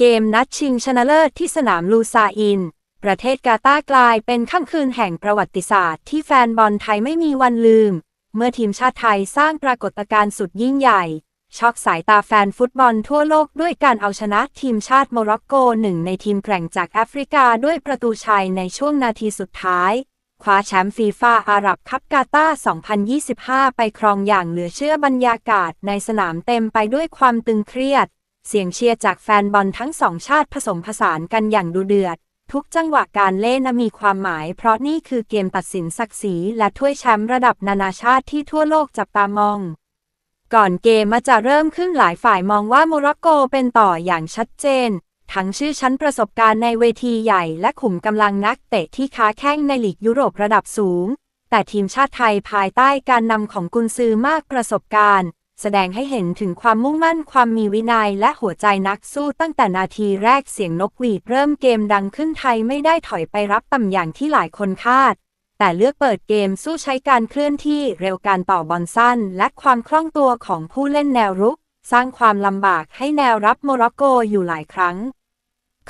เกมนัดชิงชนะเลิศที่สนามลูซาอิน ประเทศกาตาร์กลายเป็นค่ำคืนแห่งประวัติศาสตร์ที่แฟนบอลไทยไม่มีวันลืม เมื่อทีมชาติไทยสร้างปรากฏการณ์สุดยิ่งใหญ่ ช็อกสายตาแฟนฟุตบอลทั่วโลกด้วยการเอาชนะทีมชาติโมร็อกโกหนึ่งในทีมแกร่งจากแอฟริกาด้วยประตูชัยในช่วงนาทีสุดท้าย คว้าแชมป์ฟีฟ่าอาหรับคัพกาตาร์2025 ไปครองอย่างเหลือเชื่อบรรยากาศในสนามเต็มไปด้วยความตึงเครียด เสียงเชียร์จากแฟนบอลทั้งสองชาติผสมผสานกันอย่างดุเดือด ทุกจังหวะการเล่นมีความหมาย เพราะนี่คือเกมตัดสินศักดิ์ศรีและถ้วยแชมป์ระดับนานาชาติที่ทั่วโลกจับตามอง ก่อนเกมมาจะเริ่มขึ้นหลายฝ่ายมองว่าโมร็อกโกเป็นต่ออย่างชัดเจน ทั้งชื่อชั้นประสบการณ์ในเวทีใหญ่และขุมกำลังนักเตะที่ค้าแข้งในลีกยุโรประดับสูง แต่ทีมชาติไทยภายใต้การนำของกุนซือมากประสบการณ์ แสดงให้เห็นถึงความมุ่งมั่นความมีวินัยและหัวใจนักสู้ตั้งแต่นาทีแรกเสียงนกหวีดเริ่มเกมดังขึ้นไทยไม่ได้ถอยไปรับตำอย่างที่หลายคนคาด แต่เลือกเปิดเกมสู้ใช้การเคลื่อนที่เร็วการต่อบอลสั้น และความคล่องตัวของผู้เล่นแนวรุก สร้างความลำบากให้แนวรับโมร็อกโกอยู่หลายครั้ง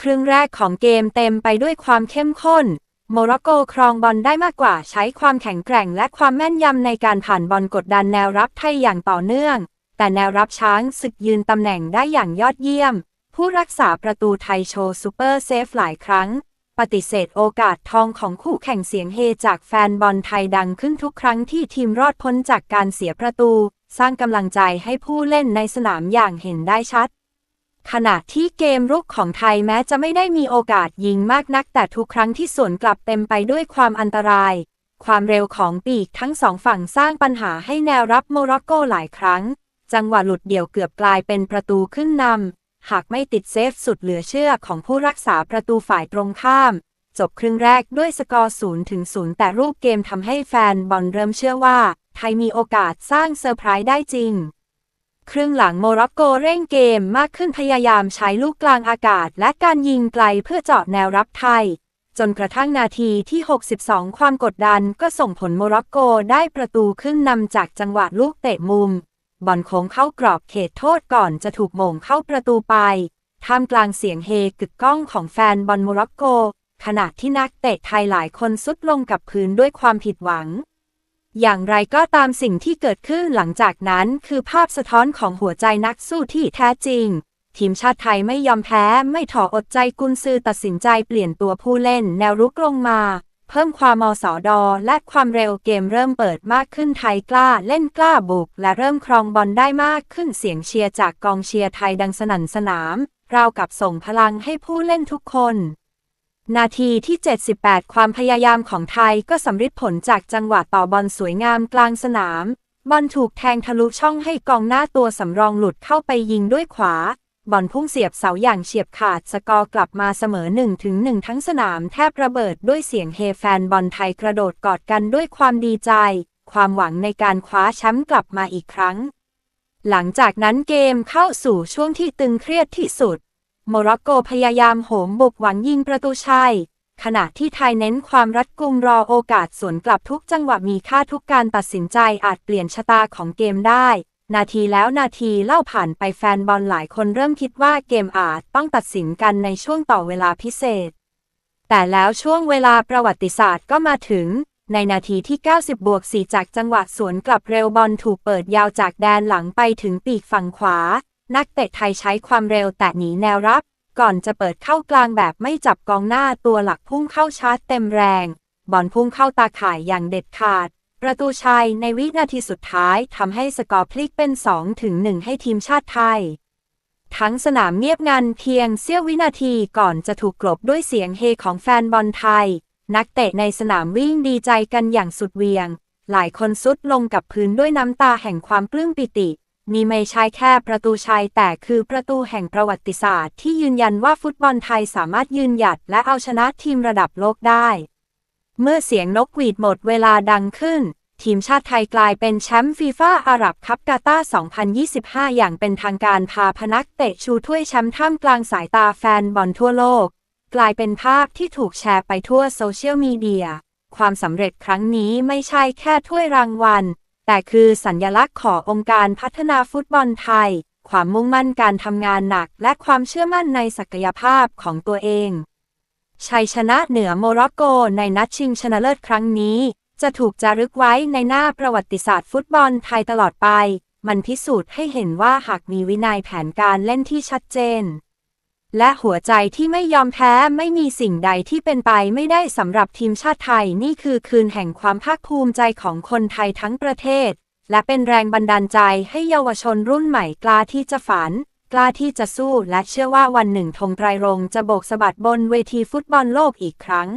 ครึ่งแรกของเกมเต็มไปด้วยความเข้มข้น โมร็อกโกครองบอลได้มากกว่าใช้ความแข็งแกร่งและความแม่นยำในการผ่านบอลกดดันแนวรับไทยอย่างต่อเนื่อง แต่แนวรับช้างศึกยืนตำแหน่งได้อย่างยอดเยี่ยม ผู้รักษาประตูไทยโชว์ซูเปอร์เซฟหลายครั้ง ปฏิเสธโอกาสทองของคู่แข่งเสียงเฮจากแฟนบอลไทยดังขึ้นทุกครั้งที่ทีมรอดพ้นจากการเสียประตู สร้างกำลังใจให้ผู้เล่นในสนามอย่างเห็นได้ชัด ขณะที่เกมรุกของไทยแม้จะไม่ได้มีโอกาสยิงมากนัก แต่ทุกครั้งที่สวนกลับเต็มไปด้วยความอันตราย ความเร็วของปีกทั้งสองฝั่งสร้างปัญหาให้แนวรับโมร็อกโกหลายครั้ง จังหวะหลุดเดี่ยวเกือบกลายเป็นประตูขึ้นนำหากไม่ติดเซฟสุดเหลือเชื่อของผู้รักษาประตูฝ่ายตรงข้าม จบครึ่งแรกด้วยสกอร์0ถึง0แต่รูปเกมทำให้แฟนบอลเริ่มเชื่อว่า ไทยมีโอกาสสร้างเซอร์ไพรส์ได้จริง ครึ่งหลังโมร็อกโกเร่งเกมมากขึ้นพยายามใช้ลูกกลางอากาศ และการยิงไกลเพื่อเจาะแนวรับไทย จนกระทั่งนาทีที่ 62 ความกดดันก็ส่งผลโมร็อกโกได้ประตูขึ้นนำจากจังหวะลูกเตะมุม บอลโค้งเข้ากรอบเขตโทษก่อนจะถูกโหม่งเข้าประตูไปท่ามกลางเสียงเฮกึกก้องของแฟนบอลโมร็อกโก ขณะที่นักเตะไทยหลายคนสุดลงกับพื้นด้วยความผิดหวัง อย่างไรก็ตามสิ่งที่เกิดขึ้นหลังจากนั้นคือภาพสะท้อนของหัวใจนักสู้ที่แท้จริง ทีมชาติไทยไม่ยอมแพ้ ไม่ถออดใจกุนซือตัดสินใจเปลี่ยนตัวผู้เล่นแนวรุกลงมา เพิ่มความมอสอดอ และความเร็วเกมเริ่มเปิดมากขึ้นไทยกล้าเล่นกล้าบุก และเริ่มครองบอลได้มากขึ้นเสียงเชียร์จากกองเชียร์ไทยดังสนั่นสนามราวกับส่งพลังให้ผู้เล่นทุกคน นาทีที่ 78 ความพยายามของไทยก็สำฤทธิ์ผลจากจังหวะต่อบอลสวยงามกลางสนาม บอลถูกแทงทะลุช่องให้กองหน้าตัวสำรองหลุดเข้าไปยิงด้วยขวา บอลพุ่งเสียบเสาอย่างเฉียบขาดสกอร์กลับมาเสมอ1ถึง1ทั้งสนามแทบระเบิดด้วยเสียงเฮแฟนบอลไทยกระโดดกอดกันด้วยความดีใจ ความหวังในการคว้าแชมป์กลับมาอีกครั้ง หลังจากนั้นเกมเข้าสู่ช่วงที่ตึงเครียดที่สุด โมร็อกโกพยายามโหมบุกหวังยิงประตูชัย ขณะที่ไทยเน้นความรัดกุมรอโอกาสสวนกลับทุกจังหวะมีค่าทุกการตัดสินใจอาจเปลี่ยนชะตาของเกมได้ นาทีแล้วนาทีเล่าผ่านไปแฟนบอลหลายคนเริ่มคิดว่าเกมอาจต้องตัดสินกันในช่วงต่อเวลาพิเศษ แต่แล้วช่วงเวลาประวัติศาสตร์ก็มาถึงในนาทีที่ 90 บวก 4 จากจังหวะสวนกลับเร็วบอลถูกเปิดยาวจากแดนหลังไปถึงปีกฝั่งขวา นักเตะไทยใช้ความเร็วแต่หนีแนวรับ ก่อนจะเปิดเข้ากลางแบบไม่จับกองหน้าตัวหลักพุ่งเข้าชาร์จเต็มแรง บอลพุ่งเข้าตาข่ายอย่างเด็ดขาด ประตูชัยในวินาทีสุดท้ายทำให้สกอร์พลิกเป็น 2 ถึง 1 ให้ทีมชาติไทย ทั้งสนามเงียบงันเพียงเสี้ยววินาทีก่อนจะถูกกลบด้วยเสียงเฮของแฟนบอลไทย นักเตะในสนามวิ่งดีใจกันอย่างสุดเวียง หลายคนซุดลงกับพื้นด้วยน้ำตาแห่งความปลื้มปิติ นี่ไม่ใช่แค่ประตูชัยแต่คือประตูแห่งประวัติศาสตร์ที่ยืนยันว่าฟุตบอลไทยสามารถยืนหยัดและเอาชนะทีมระดับโลกได้ เมื่อเสียงนกหวีดหมดเวลาดังขึ้น ทีมชาติไทยกลายเป็นแชมป์ฟีฟ่าอาหรับคัพกาตาร์2025 อย่างเป็นทางการพาพนักเตะชูถ้วยแชมป์ท่ามกลางสายตาแฟนบอลทั่วโลก กลายเป็นภาพที่ถูกแชร์ไปทั่วโซเชียลมีเดีย ความสำเร็จครั้งนี้ไม่ใช่แค่ถ้วยรางวัล แต่คือสัญญลักษณ์ขององค์การพัฒนาฟุตบอลไทย ความมุ่งมั่นการทำงานหนัก และความเชื่อมั่นในศักยภาพของตัวเอง ชัยชนะเหนือโมร็อกโกในนัดชิงชนะเลิศครั้งนี้ จะถูกจารึกไว้ในหน้าประวัติศาสตร์ฟุตบอลไทยตลอดไป มันพิสูจน์ให้เห็นว่าหากมีวินัยแผนการเล่นที่ชัดเจน และหัวใจที่ไม่ยอมแพ้ไม่มีสิ่งใดที่เป็นไปไม่ได้สำหรับทีมชาติไทยนี่คือคืนแห่งความภาคภูมิใจของคนไทยทั้งประเทศ และเป็นแรงบันดาลใจให้เยาวชนรุ่นใหม่กล้าที่จะฝัน กล้าที่จะสู้และเชื่อว่าวันหนึ่งธงไตรรงจะโบกสะบัดบนเวทีฟุตบอลโลกอีกครั้ง